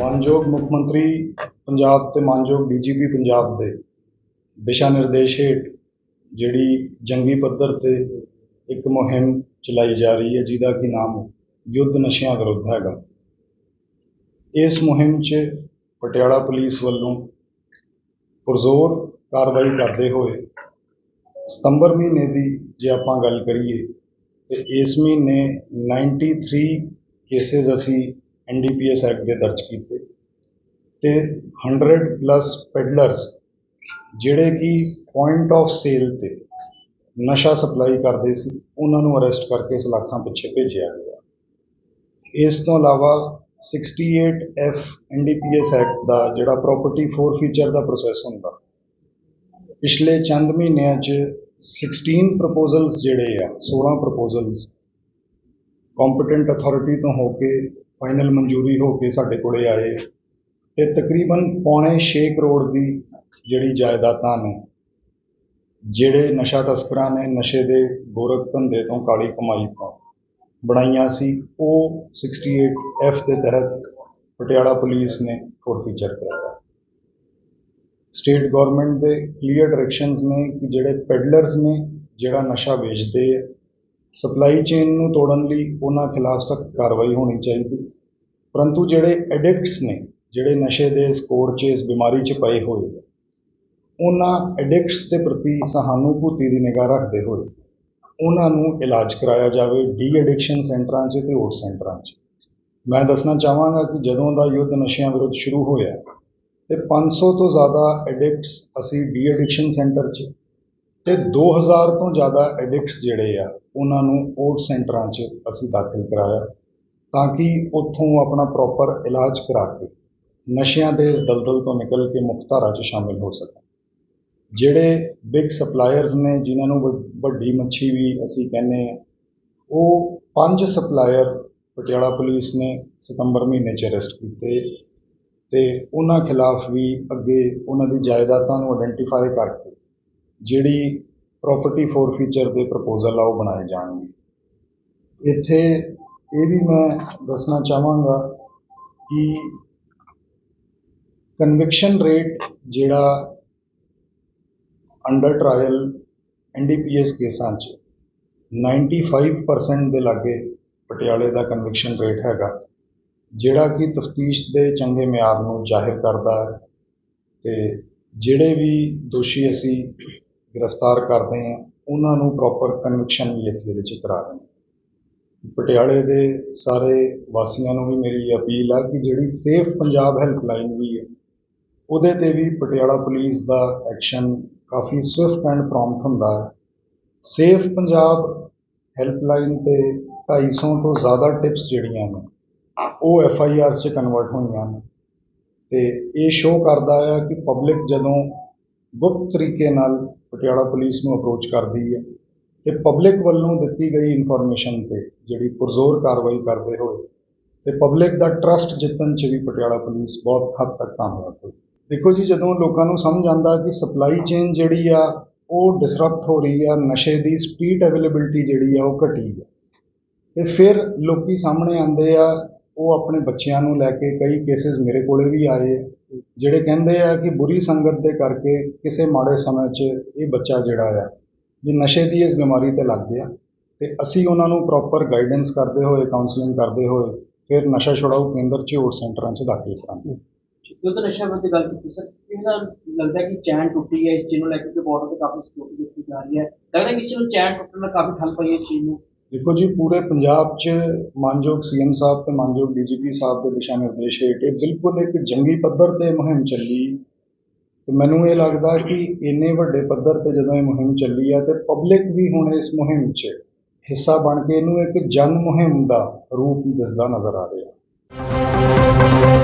ਮਾਨਯੋਗ ਮੁੱਖ ਮੰਤਰੀ ਪੰਜਾਬ ਤੇ ਮਾਨਯੋਗ ਡੀਜੀਪੀ ਪੰਜਾਬ ਦੇ ਦਿਸ਼ਾ ਨਿਰਦੇਸ਼ ਹੇਠ ਜਿਹੜੀ ਜੰਗੀ ਪੱਧਰ ਤੇ ਇੱਕ ਮੁਹਿੰਮ ਚਲਾਈ ਜਾ ਰਹੀ ਹੈ, ਜਿਹਦਾ ਕਿ ਨਾਮ ਯੁੱਧ ਨਸ਼ਿਆਂ ਵਿਰੁੱਧ ਹੈਗਾ। ਇਸ ਮੁਹਿੰਮ 'ਚ ਪਟਿਆਲਾ ਪੁਲਿਸ ਵੱਲੋਂ ਪੁਰਜ਼ੋਰ ਕਾਰਵਾਈ ਕਰਦੇ ਹੋਏ ਸਤੰਬਰ ਮਹੀਨੇ ਦੀ ਜੇ ਆਪਾਂ ਗੱਲ ਕਰੀਏ, ਤੇ ਇਸ ਮਹੀਨੇ 93 ਕੇਸਿਸ ਅਸੀਂ ਐਨਡੀਪੀਐਸ ਐਕਟ ਦੇ ਦਰਜ ਕੀਤੇ ਤੇ 100 ਪਲੱਸ ਪੈਡਲਰਸ ਜਿਹੜੇ ਕਿ ਪੁਆਇੰਟ ਆਫ ਸੇਲ ਤੇ ਨਸ਼ਾ ਸਪਲਾਈ ਕਰਦੇ ਸੀ, ਉਹਨਾਂ ਨੂੰ ਅਰੈਸਟ ਕਰਕੇ ਸਲਾਖਾਂ ਪਿੱਛੇ ਭੇਜਿਆ ਗਿਆ। ਇਸ ਤੋਂ ਇਲਾਵਾ 68 ਐਫ ਐਨਡੀਪੀਐਸ ਐਕਟ ਦਾ ਜਿਹੜਾ ਪ੍ਰਾਪਰਟੀ ਫੋਰਫੀਚਰ ਦਾ ਪ੍ਰੋਸੈਸ ਹੁੰਦਾ, ਪਿਛਲੇ ਚੰਦ ਮਹੀਨਿਆਂ 'ਚ 16 ਪ੍ਰਪੋਜ਼ਲਸ ਜਿਹੜੇ ਆ 16 ਪ੍ਰਪੋਜ਼ਲਸ ਕੰਪੀਟੈਂਟ ਅਥਾਰਟੀ ਤੋਂ ਹੋ ਕੇ ਫਾਈਨਲ ਮਨਜ਼ੂਰੀ ਹੋ ਕੇ ਸਾਡੇ ਕੋਲੇ ਆਏ ਆ ਤੇ ਤਕਰੀਬਨ ਪੌਣੇ 6 ਕਰੋੜ ਦੀ ਜਿਹੜੀ ਜਾਇਦਾਦਾਂ ਨੇ, ਜਿਹੜੇ ਨਸ਼ਾ ਤਸਕਰਾਂ ਨੇ ਨਸ਼ੇ ਦੇ ਗੋਰਖ ਧੰਦੇ ਤੋਂ ਕਾਲੀ ਕਮਾਈ ਤੋਂ ਬਣਾਈਆਂ ਸੀ, ਉਹ 68 ਐਫ ਦੇ ਤਹਿਤ ਪਟਿਆਲਾ ਪੁਲਿਸ ਨੇ ਫੋਰਫੀਚਰ ਕਰਾਇਆ। ਸਟੇਟ ਗਵਰਨਮੈਂਟ ਦੇ ਕਲੀਅਰ ਡਾਇਰੈਕਸ਼ਨਸ ਨੇ ਕਿ ਜਿਹੜੇ ਪੈਡਲਰਸ ਨੇ, ਜਿਹੜਾ ਨਸ਼ਾ ਵੇਚਦੇ ਆ ਸਪਲਾਈ ਚੇਨ ਨੂੰ ਤੋੜਨ ਲਈ ਉਹਨਾਂ ਖਿਲਾਫ ਸਖਤ ਕਾਰਵਾਈ ਹੋਣੀ ਚਾਹੀਦੀ। ਪਰੰਤੂ ਜਿਹੜੇ ਐਡਿਕਟਸ ਨੇ, ਜਿਹੜੇ ਨਸ਼ੇ ਦੇ ਇਸ ਕੋੜ 'ਚ ਇਸ ਬਿਮਾਰੀ 'ਚ ਪਏ ਹੋਏ ਉਹਨਾਂ ਐਡਿਕਟਸ ਦੇ ਪ੍ਰਤੀ ਸਹਾਨੂਭੂਤੀ ਦੀ ਨਿਗਾਹ ਰੱਖਦੇ ਹੋਏ ਉਹਨਾਂ ਨੂੰ ਇਲਾਜ ਕਰਾਇਆ ਜਾਵੇ ਡੀ ਐਡਿਕਸ਼ਨ ਸੈਂਟਰਾਂ 'ਚ ਤੇ ਹੋਰ ਸੈਂਟਰਾਂ 'ਚ। ਮੈਂ ਦੱਸਣਾ ਚਾਹਾਂਗਾ ਕਿ ਜਦੋਂ ਦਾ ਯੁੱਧ ਨਸ਼ਿਆਂ ਵਿਰੁੱਧ ਸ਼ੁਰੂ ਹੋਇਆ ਤੇ 500 ਤੋਂ ਜ਼ਿਆਦਾ ਐਡਿਕਟਸ ਅਸੀਂ ਡੀ ਐਡਿਕਸ਼ਨ ਸੈਂਟਰ 'ਚ ਤੇ 2000 ਤੋਂ ਜ਼ਿਆਦਾ ਐਡਿਕਟਸ ਜਿਹੜੇ ਆ ਉਹਨਾਂ ਨੂੰ ਓਟ ਸੈਂਟਰਾਂ 'ਚ ਅਸੀਂ ਦਾਖਲ ਕਰਾਇਆ ਤਾਂ ਕਿ ਉੱਥੋਂ ਆਪਣਾ ਪ੍ਰੋਪਰ ਇਲਾਜ ਕਰਾ ਕੇ ਨਸ਼ਿਆਂ ਦੇ ਇਸ ਦਲਦਲ ਤੋਂ ਨਿਕਲ ਕੇ ਮੁਕਤਧਾਰਾ 'ਚ ਸ਼ਾਮਿਲ ਹੋ ਸਕਣ। ਜਿਹੜੇ ਬਿਗ ਸਪਲਾਇਰਸ ਨੇ, ਜਿਨ੍ਹਾਂ ਨੂੰ ਵੱ- ਵੱਡੀ ਮੱਛੀ ਵੀ ਅਸੀਂ ਕਹਿੰਦੇ ਆ ਉਹ ਪੰਜ ਸਪਲਾਇਰ ਪਟਿਆਲਾ ਪੁਲਿਸ ਨੇ ਸਤੰਬਰ ਮਹੀਨੇ 'ਚ ਅਰੈਸਟ ਕੀਤੇ ਤੇ ਉਹਨਾਂ ਖਿਲਾਫ ਵੀ ਅੱਗੇ ਉਹਨਾਂ ਦੀ ਜਾਇਦਾਦਾਂ ਨੂੰ ਆਇਡੈਂਟੀਫਾਈ ਕਰਕੇ ਜਿਹੜੀ ਪ੍ਰਾਪਰਟੀ ਫੋਰਫੀਚਰ ਦੇ ਪ੍ਰਪੋਜ਼ਲ ਆ, ਉਹ ਬਣਾਏ ਜਾਣਗੇ। ਇੱਥੇ ਇਹ ਵੀ ਮੈਂ ਦੱਸਣਾ ਚਾਹਾਂਗਾ ਕਿ ਕਨਵਿਕਸ਼ਨ ਰੇਟ ਜਿਹੜਾ ਅੰਡਰ ਟ੍ਰਾਇਲ ਐਨਡੀਪੀਐਸ ਕੇਸਾਂ 'ਚ 95% ਦੇ ਲਾਗੇ ਪਟਿਆਲੇ ਦਾ ਕਨਵਿਕਸ਼ਨ ਰੇਟ ਹੈਗਾ, ਜਿਹੜਾ ਕਿ ਤਫਤੀਸ਼ ਦੇ ਚੰਗੇ ਮਿਆਰ ਨੂੰ ਜ਼ਾਹਿਰ ਕਰਦਾ ਹੈ ਤੇ ਜਿਹੜੇ ਵੀ ਦੋਸ਼ੀ ਅਸੀਂ ਗ੍ਰਿਫਤਾਰ ਕਰਦੇ ਹਾਂ, ਉਹਨਾਂ ਨੂੰ ਪ੍ਰੋਪਰ ਕਨਵਿਕਸ਼ਨ ਵੀ ਅਸੀਂ ਇਹਦੇ 'ਚ ਕਰਾ ਰਹੇ ਹਾਂ। ਪਟਿਆਲੇ ਦੇ ਸਾਰੇ ਵਾਸੀਆਂ ਨੂੰ ਵੀ ਮੇਰੀ ਅਪੀਲ ਆ ਕਿ ਜਿਹੜੀ ਸੇਫ ਪੰਜਾਬ ਹੈਲਪਲਾਈਨ ਵੀ ਹੈ, ਉਹਦੇ ਤੇ ਵੀ ਪਟਿਆਲਾ ਪੁਲਿਸ ਦਾ ਐਕਸ਼ਨ ਕਾਫੀ ਸਵਿਫਟ ਐਂਡ ਪ੍ਰੌਮਪਟ ਹੁੰਦਾ ਹੈ। ਸੇਫ ਪੰਜਾਬ ਹੈਲਪਲਾਈਨ ਤੇ 250 ਤੋਂ ਜ਼ਿਆਦਾ ਟਿਪਸ ਜਿਹੜੀਆਂ ਨੇ, ਉਹ ਐਫ ਆਈ ਆਰ 'ਚ ਕਨਵਰਟ ਹੋਈਆਂ ਨੇ। ਤੇ ਇਹ ਸ਼ੋਅ ਕਰਦਾ ਹੈ ਕਿ ਪਬਲਿਕ ਜਦੋਂ ਗੁਪਤ ਤਰੀਕੇ ਨਾਲ ਪਟਿਆਲਾ ਪੁਲਿਸ ਨੂੰ ਅਪਰੋਚ ਕਰਦੀ ਹੈ ਤੇ ਪਬਲਿਕ ਵੱਲੋਂ ਦਿੱਤੀ ਗਈ ਇਨਫੋਰਮੇਸ਼ਨ ਤੇ ਜਿਹੜੀ ਪੁਰਜ਼ੋਰ ਕਾਰਵਾਈ ਕਰਦੇ ਹੋਏ ਤੇ ਪਬਲਿਕ ਦਾ ਟਰਸਟ ਜਿੱਤਣ 'ਚ ਵੀ ਪਟਿਆਲਾ ਪੁਲਿਸ ਬਹੁਤ ਹੱਦ ਤੱਕ ਕਾਮਯਾਬ ਹੋਈ। ਦੇਖੋ ਜੀ, ਜਦੋਂ ਲੋਕਾਂ ਨੂੰ ਸਮਝ ਆਉਂਦਾ ਕਿ ਸਪਲਾਈ ਚੇਨ ਜਿਹੜੀ ਆ, ਉਹ ਡਿਸਰਪਟ ਹੋ ਰਹੀ ਆ, ਨਸ਼ੇ ਦੀ ਸਪੀਡ ਅਵੇਲੇਬਿਲਟੀ ਜਿਹੜੀ ਆ, ਉਹ ਘਟੀ ਆ। ਤੇ ਫਿਰ ਲੋਕੀ ਸਾਹਮਣੇ ਆਉਂਦੇ ਆ, ਉਹ ਆਪਣੇ ਬੱਚਿਆਂ ਨੂੰ ਲੈ ਕੇ ਕਈ ਕੇਸਿਸ ਮੇਰੇ ਕੋਲੇ ਵੀ ਆਏ ਆ। ਜਿਹੜੇ ਕਹਿੰਦੇ ਆ ਕਿ ਬੁਰੀ ਸੰਗਤ ਦੇ ਕਰਕੇ ਕਿਸੇ ਮਾੜੇ ਸਮੇਂ 'ਚ ਇਹ ਬੱਚਾ ਜਿਹੜਾ ਆ, ਇਹ ਨਸ਼ੇ ਦੀ ਇਸ ਬਿਮਾਰੀ ਤੇ ਲੱਗ ਗਿਆ ਤੇ ਅਸੀਂ ਉਹਨਾਂ ਨੂੰ ਪ੍ਰੋਪਰ ਗਾਈਡੈਂਸ ਕਰਦੇ ਹੋਏ ਕਾਉਂਸਲਿੰਗ ਕਰਦੇ ਹੋਏ ਫਿਰ ਨਸ਼ਾ ਛੁਡਾਊ ਕੇਂਦਰ 'ਚ ਹੋਰ ਸੈਂਟਰਾਂ 'ਚ ਦਾਖਲ ਕਰਾਂਗੇ। ਯੁੱਧ ਨਸ਼ਾ ਵਿਰੁੱਧ ਗੱਲ ਕੀਤੀ ਸਰ। ਇਹਨਾਂ ਲੱਗਦਾ ਕਿ ਚੈਨ ਟੁੱਟੀ ਹੈ, ਇਸ ਚੀਜ਼ ਨੂੰ ਲੈ ਕੇ ਬਾਰਡਰ ਤੇ ਕਾਫੀ ਸਿਕਿਉਰਿਟੀ ਦਿੱਤੀ ਜਾ ਰਹੀ ਹੈ। ਲੱਗਦਾ ਕਿ ਇਸ ਨੂੰ ਚੈਨ ਟੁੱਟਣ ਨਾਲ ਕਾਫੀ ਠੱਲ ਪਈ ਹੈ ਇਸ ਚੀਜ਼ ਨੂੰ। ਦੇਖੋ ਜੀ, ਪੂਰੇ ਪੰਜਾਬ 'ਚ ਮਾਨਯੋਗ ਸੀਐਮ ਸਾਹਿਬ ਤੇ ਮਾਨਯੋਗ ਡੀਜੀਪੀ ਸਾਹਿਬ ਦੇ ਦਿਸ਼ਾ ਨਿਰਦੇਸ਼ ਹੇਠ ਇਹ ਬਿਲਕੁਲ ਇੱਕ ਜੰਗੀ ਪੱਧਰ ਤੇ ਮੁਹਿੰਮ ਚੱਲੀ। ਤੇ ਮੈਨੂੰ ਇਹ ਲੱਗਦਾ ਕਿ ਇੰਨੇ ਵੱਡੇ ਪੱਧਰ ਤੇ ਜਦੋਂ ਇਹ ਮੁਹਿੰਮ ਚੱਲੀ ਆ ਤੇ ਪਬਲਿਕ ਵੀ ਹੁਣ ਇਸ ਮੁਹਿੰਮ 'ਚ ਹਿੱਸਾ ਬਣ ਕੇ ਇਹਨੂੰ ਇੱਕ ਜਨ ਮੁਹਿੰਮ ਦਾ ਰੂਪ ਦਿਸਦਾ ਨਜ਼ਰ ਆ ਰਿਹਾ।